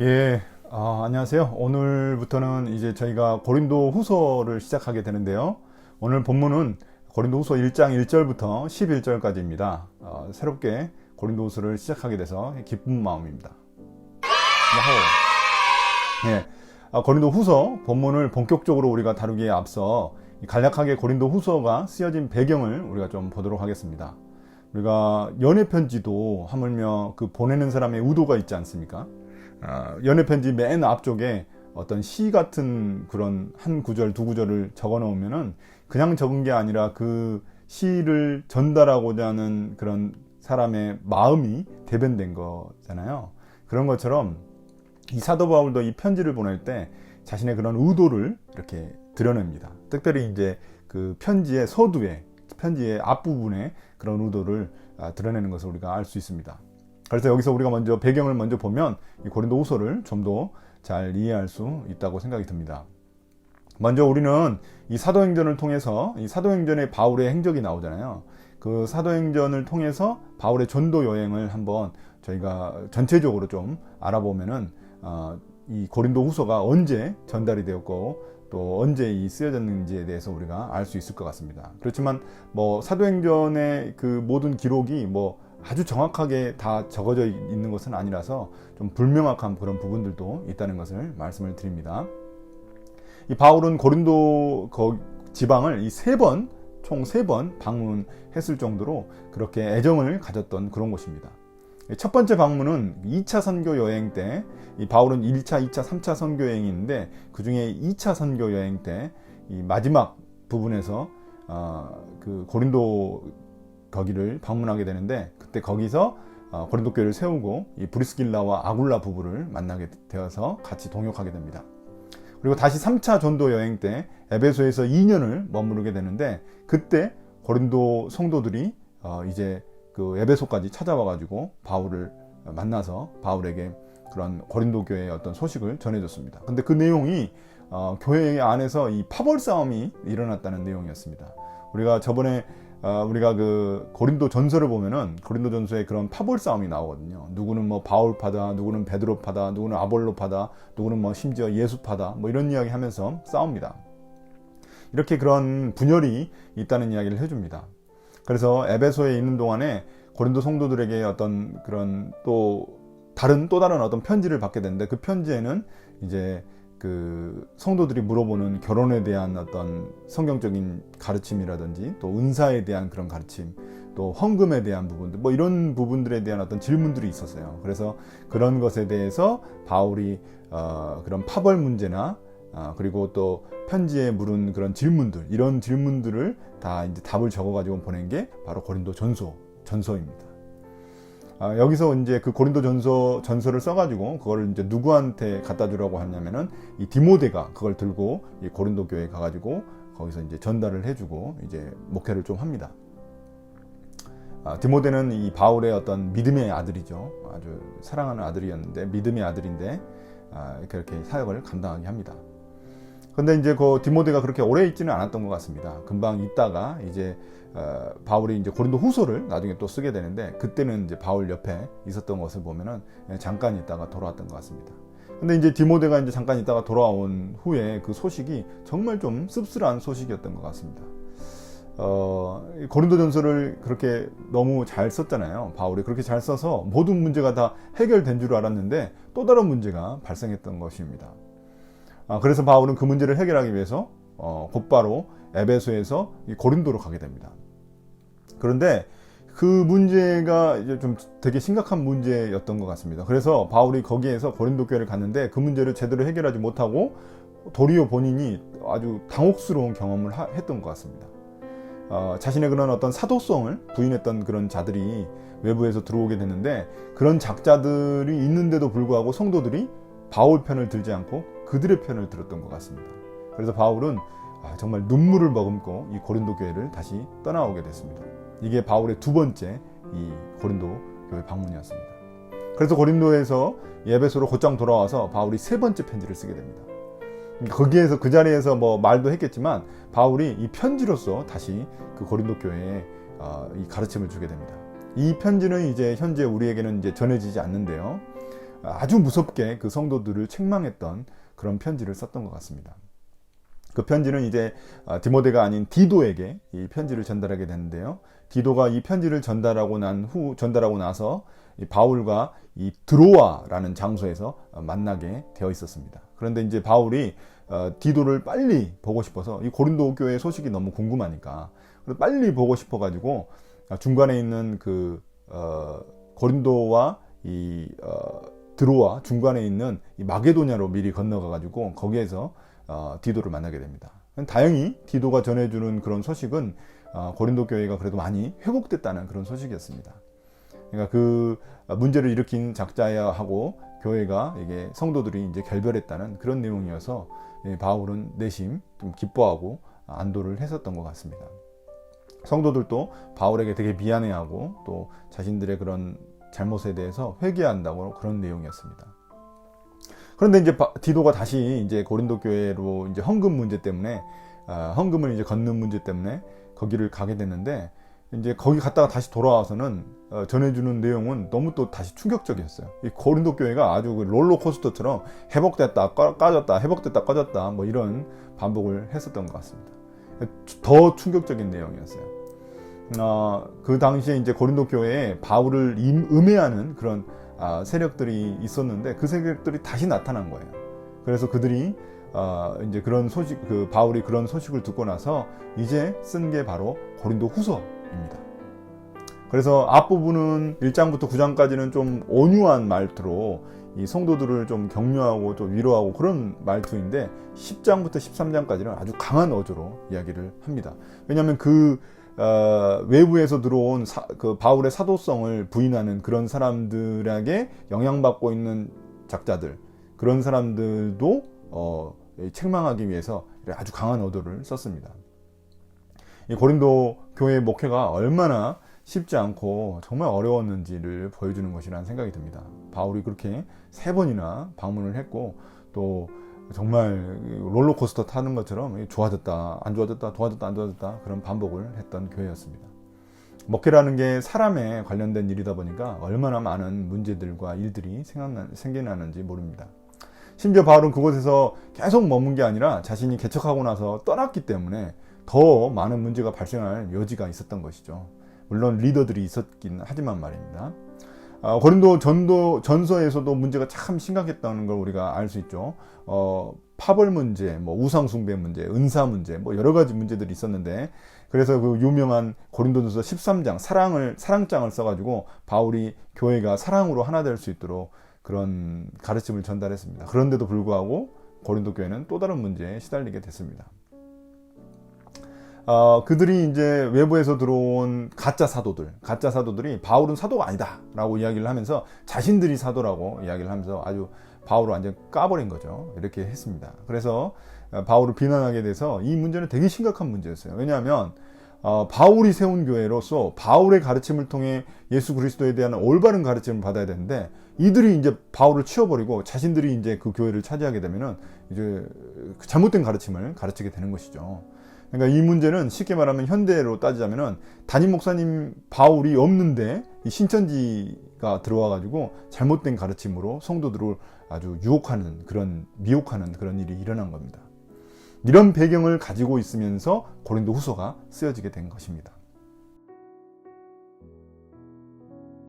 예, 아, 안녕하세요. 오늘부터는 이제 저희가 고린도 후서를 시작하게 되는데요. 오늘 본문은 고린도 후서 1장 1절부터 11절까지입니다. 어, 새롭게 고린도 후서를 시작하게 돼서 기쁜 마음입니다. 예, 아, 고린도 후서 본문을 본격적으로 우리가 다루기에 앞서 간략하게 고린도 후서가 쓰여진 배경을 우리가 좀 보도록 하겠습니다. 우리가 연애 편지도 하물며 그 보내는 사람의 의도가 있지 않습니까? 아, 연애 편지 맨 앞쪽에 어떤 시 같은 그런 한 구절 두 구절을 적어 놓으면은 그냥 적은 게 아니라 그 시를 전달하고자 하는 그런 사람의 마음이 대변된 거잖아요. 그런 것처럼 이 사도 바울도 이 편지를 보낼 때 자신의 그런 의도를 이렇게 드러냅니다. 특별히 이제 그 편지의 서두에 편지의 앞부분에 그런 의도를 아, 드러내는 것을 우리가 알 수 있습니다. 그래서 여기서 우리가 먼저 배경을 먼저 보면 이 고린도 후서를 좀 더 잘 이해할 수 있다고 생각이 듭니다. 먼저 우리는 이 사도행전을 통해서 이 사도행전의 바울의 행적이 나오잖아요. 그 사도행전을 통해서 바울의 전도 여행을 한번 저희가 전체적으로 좀 알아보면은 어, 이 고린도 후서가 언제 전달이 되었고 또 언제 이 쓰여졌는지에 대해서 우리가 알 수 있을 것 같습니다. 그렇지만 뭐 사도행전의 그 모든 기록이 뭐 아주 정확하게 다 적어져 있는 것은 아니라서 좀 불명확한 그런 부분들도 있다는 것을 말씀을 드립니다. 이 바울은 고린도 지방을 이 세 번, 총 세 번 방문했을 정도로 그렇게 애정을 가졌던 그런 곳입니다. 첫 번째 방문은 2차 선교 여행 때, 이 바울은 1차, 2차, 3차 선교 여행이 있는데, 그 중에 2차 선교 여행 때, 이 마지막 부분에서, 어, 그 고린도 거기를 방문하게 되는데, 그때 거기서 어, 고린도 교회를 세우고, 이 브리스길라와 아굴라 부부를 만나게 되어서 같이 동역하게 됩니다. 그리고 다시 3차 전도 여행 때 에베소에서 2년을 머무르게 되는데 그때 고린도 성도들이 어 이제 그 에베소까지 찾아와 가지고 바울을 만나서 바울에게 그런 고린도 교회의 어떤 소식을 전해줬습니다. 근데 그 내용이 어 교회 안에서 이 파벌 싸움이 일어났다는 내용이었습니다. 우리가 저번에 어, 우리가 그 고린도 전서를 보면은 고린도 전서에 그런 파벌 싸움이 나오거든요. 누구는 뭐 바울파다, 누구는 베드로파다, 누구는 아볼로파다, 누구는 뭐 심지어 예수파다, 뭐 이런 이야기 하면서 싸웁니다. 이렇게 그런 분열이 있다는 이야기를 해줍니다. 그래서 에베소에 있는 동안에 고린도 성도들에게 어떤 그런 또 다른 또 다른 어떤 편지를 받게 되는데 그 편지에는 이제 그 성도들이 물어보는 결혼에 대한 어떤 성경적인 가르침이라든지 또 은사에 대한 그런 가르침 또 헌금에 대한 부분들 뭐 이런 부분들에 대한 어떤 질문들이 있었어요. 그래서 그런 것에 대해서 바울이 어 그런 파벌 문제나 어 그리고 또 편지에 물은 그런 질문들 이런 질문들을 다 이제 답을 적어가지고 보낸 게 바로 고린도 전서 전서입니다. 아, 여기서 이제 그 고린도 전서 전서를 써가지고 그거를 이제 누구한테 갖다 주라고 하냐면은 이 디모데가 그걸 들고 이 고린도 교회에 가가지고 거기서 이제 전달을 해주고 이제 목회를 좀 합니다. 아, 디모데는 이 바울의 어떤 믿음의 아들이죠. 아주 사랑하는 아들이었는데 믿음의 아들인데 아, 그렇게 사역을 감당하게 합니다. 근데 이제 그 디모데가 그렇게 오래 있지는 않았던 것 같습니다. 금방 있다가 이제 어, 바울이 이제 고린도 후서를 나중에 또 쓰게 되는데 그때는 이제 바울 옆에 있었던 것을 보면은 잠깐 있다가 돌아왔던 것 같습니다. 근데 이제 디모데가 이제 잠깐 있다가 돌아온 후에 그 소식이 정말 좀 씁쓸한 소식이었던 것 같습니다. 어, 고린도 전서를 그렇게 너무 잘 썼잖아요. 바울이 그렇게 잘 써서 모든 문제가 다 해결된 줄 알았는데 또 다른 문제가 발생했던 것입니다. 아, 그래서 바울은 그 문제를 해결하기 위해서 어, 곧바로 에베소에서 고린도로 가게 됩니다. 그런데 그 문제가 이제 좀 되게 심각한 문제였던 것 같습니다. 그래서 바울이 거기에서 고린도 교회를 갔는데 그 문제를 제대로 해결하지 못하고 도리어 본인이 아주 당혹스러운 경험을 하, 했던 것 같습니다. 어, 자신의 그런 어떤 사도성을 부인했던 그런 자들이 외부에서 들어오게 됐는데 그런 작자들이 있는데도 불구하고 성도들이 바울 편을 들지 않고 그들의 편을 들었던 것 같습니다. 그래서 바울은 아, 정말 눈물을 머금고 이 고린도 교회를 다시 떠나오게 됐습니다. 이게 바울의 두 번째 이 고린도 교회 방문이었습니다. 그래서 고린도에서 예배소로 곧장 돌아와서 바울이 세 번째 편지를 쓰게 됩니다. 거기에서 그 자리에서 뭐 말도 했겠지만 바울이 이 편지로서 다시 그 고린도 교회에 어, 이 가르침을 주게 됩니다. 이 편지는 이제 현재 우리에게는 이제 전해지지 않는데요. 아주 무섭게 그 성도들을 책망했던 그런 편지를 썼던 것 같습니다. 그 편지는 이제 아, 디모데가 아닌 디도에게 이 편지를 전달하게 되는데요. 디도가 이 편지를 전달하고 난 후 전달하고 나서 이 바울과 이 드로아라는 장소에서 만나게 되어 있었습니다. 그런데 이제 바울이 어, 디도를 빨리 보고 싶어서 이 고린도 교회 소식이 너무 궁금하니까 빨리 보고 싶어 가지고 중간에 있는 그 어, 고린도와 이 어, 드로아 중간에 있는 이 마게도냐로 미리 건너가 가지고 거기에서 어, 디도를 만나게 됩니다. 다행히 디도가 전해주는 그런 소식은 어, 고린도 교회가 그래도 많이 회복됐다는 그런 소식이었습니다. 그러니까 그 문제를 일으킨 작자야하고 교회가 이게 성도들이 이제 결별했다는 그런 내용이어서 예, 바울은 내심 좀 기뻐하고 안도를 했었던 것 같습니다. 성도들도 바울에게 되게 미안해하고 또 자신들의 그런 잘못에 대해서 회개한다고 그런 내용이었습니다. 그런데 이제 디도가 다시 이제 고린도 교회로 이제 헌금 문제 때문에 어, 헌금을 이제 걷는 문제 때문에 거기를 가게 됐는데 이제 거기 갔다가 다시 돌아와서는 어, 전해주는 내용은 너무 또 다시 충격적이었어요. 이 고린도 교회가 아주 그 롤러코스터처럼 회복됐다 까졌다 회복됐다 꺼졌다 뭐 이런 반복을 했었던 것 같습니다. 더 충격적인 내용이었어요. 어, 그 당시에 이제 고린도 교회에 바울을 임, 음해하는 그런 아, 세력들이 있었는데 그 세력들이 다시 나타난 거예요. 그래서 그들이 어, 이제 그런 소식, 그 바울이 그런 소식을 듣고 나서 이제 쓴 게 바로 고린도 후서입니다. 그래서 앞부분은 1장부터 9장까지는 좀 온유한 말투로 이 성도들을 좀 격려하고 좀 위로하고 그런 말투인데 10장부터 13장까지는 아주 강한 어조로 이야기를 합니다. 왜냐하면 그 어, 외부에서 들어온 사, 그 바울의 사도성을 부인하는 그런 사람들에게 영향받고 있는 작자들 그런 사람들도 어, 책망하기 위해서 아주 강한 어도를 썼습니다. 이 고린도 교회 목회가 얼마나 쉽지 않고 정말 어려웠는지를 보여주는 것이라는 생각이 듭니다. 바울이 그렇게 세 번이나 방문을 했고 또 정말 롤러코스터 타는 것처럼 좋아졌다, 안 좋아졌다, 좋아졌다, 안 좋아졌다 그런 반복을 했던 교회였습니다. 목회라는 게 사람에 관련된 일이다 보니까 얼마나 많은 문제들과 일들이 생각나, 생겨나는지 모릅니다. 심지어 바울은 그곳에서 계속 머문 게 아니라 자신이 개척하고 나서 떠났기 때문에 더 많은 문제가 발생할 여지가 있었던 것이죠. 물론 리더들이 있었긴 하지만 말입니다. 어, 고린도 전도 전서에서도 문제가 참 심각했다는 걸 우리가 알 수 있죠. 어, 파벌 문제, 뭐 우상 숭배 문제, 은사 문제, 뭐 여러 가지 문제들이 있었는데 그래서 그 유명한 고린도전서 13장 사랑을 사랑장을 써가지고 바울이 교회가 사랑으로 하나 될 수 있도록 그런 가르침을 전달했습니다. 그런데도 불구하고 고린도 교회는 또 다른 문제에 시달리게 됐습니다. 어, 그들이 이제 외부에서 들어온 가짜 사도들, 가짜 사도들이 바울은 사도가 아니다라고 이야기를 하면서 자신들이 사도라고 이야기를 하면서 아주 바울을 완전 까버린 거죠. 이렇게 했습니다. 그래서 바울을 비난하게 돼서 이 문제는 되게 심각한 문제였어요. 왜냐하면 어, 바울이 세운 교회로서 바울의 가르침을 통해 예수 그리스도에 대한 올바른 가르침을 받아야 되는데 이들이 이제 바울을 치워버리고 자신들이 이제 그 교회를 차지하게 되면은 이제 잘못된 가르침을 가르치게 되는 것이죠. 그러니까 이 문제는 쉽게 말하면 현대로 따지자면은 담임 목사님 바울이 없는데 이 신천지가 들어와 가지고 잘못된 가르침으로 성도들을 아주 유혹하는 그런 미혹하는 그런 일이 일어난 겁니다. 이런 배경을 가지고 있으면서 고린도 후서가 쓰여지게 된 것입니다.